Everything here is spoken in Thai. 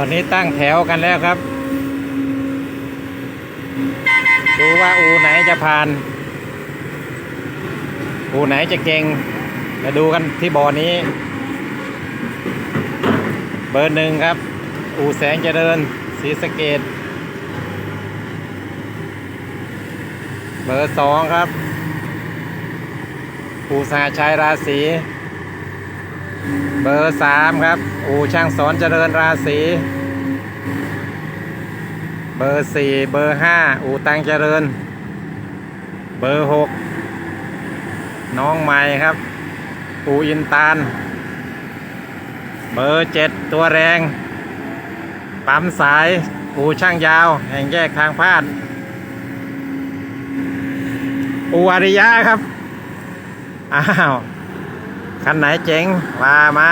อนนี้ตั้งแถวกันแล้วครับ ดูว่าอูไหนจะผ่าน อูไหนจะเก่งมาดูกันที่บ่อนี้ เบอร์หนึ่งครับ อูแสงเจริญศรีสะเกดเบอร์สองครับ อูสาชัยราศีเบอร์สามครับ อูช่างสอนเจริญราศี เบอร์สี่เบอร์ห้าอูตังเจริญ เบอร์หกน้องใหม่ครับ อูอินตาล เบอร์เจ็ดตัวแรง ปั๊มสาย อูช่างยาว แห่งแยกทางพาด อูอริยะครับ อ้าว คันไหนเจ๋งมามา